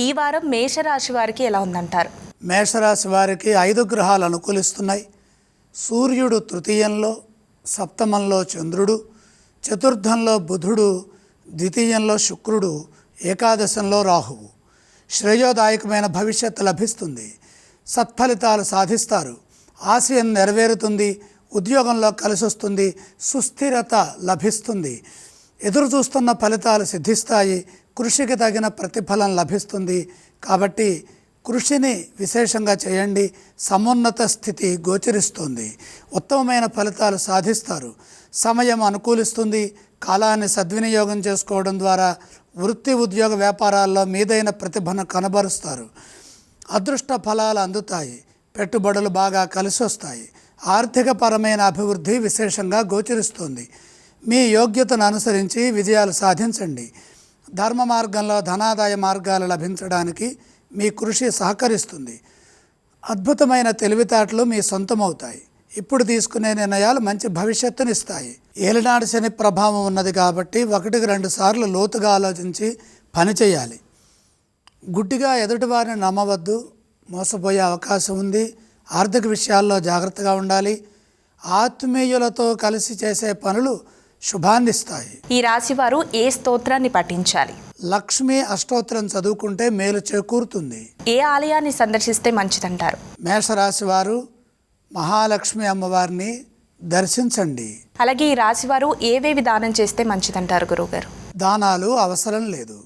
ఈ వారం మేషరాశి వారికి ఎలా ఉందంటారు? మేషరాశి వారికి ఐదు గ్రహాలు అనుకూలిస్తున్నాయి. సూర్యుడు తృతీయంలో సప్తమంలో చంద్రుడు చతుర్థంలో బుధుడు ద్వితీయంలో శుక్రుడు ఏకాదశంలో రాహువు. శ్రేయోదాయకమైన భవిష్యత్తు లభిస్తుంది. సత్ఫలితాలు సాధిస్తారు. ఆశయం నెరవేరుతుంది. ఉద్యోగంలో కలిసొస్తుంది. సుస్థిరత లభిస్తుంది. ఎదురు చూస్తున్న ఫలితాలు సిద్ధిస్తాయి. కృషికి తగిన ప్రతిఫలం లభిస్తుంది. కాబట్టి కృషిని విశేషంగా చేయండి. సమున్నత స్థితి గోచరిస్తుంది. ఉత్తమమైన ఫలితాలు సాధిస్తారు. సమయం అనుకూలిస్తుంది. కాలాన్ని సద్వినియోగం చేసుకోవడం ద్వారా వృత్తి ఉద్యోగ వ్యాపారాల్లో మీదైన ప్రతిభను కనబరుస్తారు. అదృష్ట ఫలాలు అందుతాయి. పెట్టుబడులు బాగా కలిసి వస్తాయి ఆర్థికపరమైన అభివృద్ధి విశేషంగా గోచరిస్తుంది. మీ యోగ్యతను అనుసరించి విజయాలు సాధించండి. ధర్మ మార్గంలో ధనాదాయ మార్గాలు లభించడానికి మీ కృషి సహకరిస్తుంది. అద్భుతమైన తెలివితేటలు మీ సొంతమవుతాయి. ఇప్పుడు తీసుకునే నిర్ణయాలు మంచి భవిష్యత్తునిస్తాయి. ఏలినాడు శని ప్రభావం ఉన్నది కాబట్టి ఒకటికి రెండు సార్లు లోతుగా ఆలోచించి పని చేయాలి. గుడ్డిగా ఎదుటివారిని నమ్మవద్దు. మోసపోయే అవకాశం ఉంది. ఆర్థిక విషయాల్లో జాగ్రత్తగా ఉండాలి. ఆత్మీయులతో కలిసి చేసే పనులు శుభాన్నిస్తాయి ఈ రాశి వారు ఏ స్తోత్రాన్ని పఠించాలి? లక్ష్మీ అష్టోత్తరం చదువుకుంటే మేలు చేకూరుతుంది. ఏ ఆలయాన్ని సందర్శిస్తే మంచిదంటారు? మేషరాశి వారు మహాలక్ష్మి అమ్మవారిని దర్శించండి. అలాగే ఈ రాశి వారు ఏవేవి దానం చేస్తే మంచిదంటారు గురువుగారు? దానాలు అవసరం లేదు.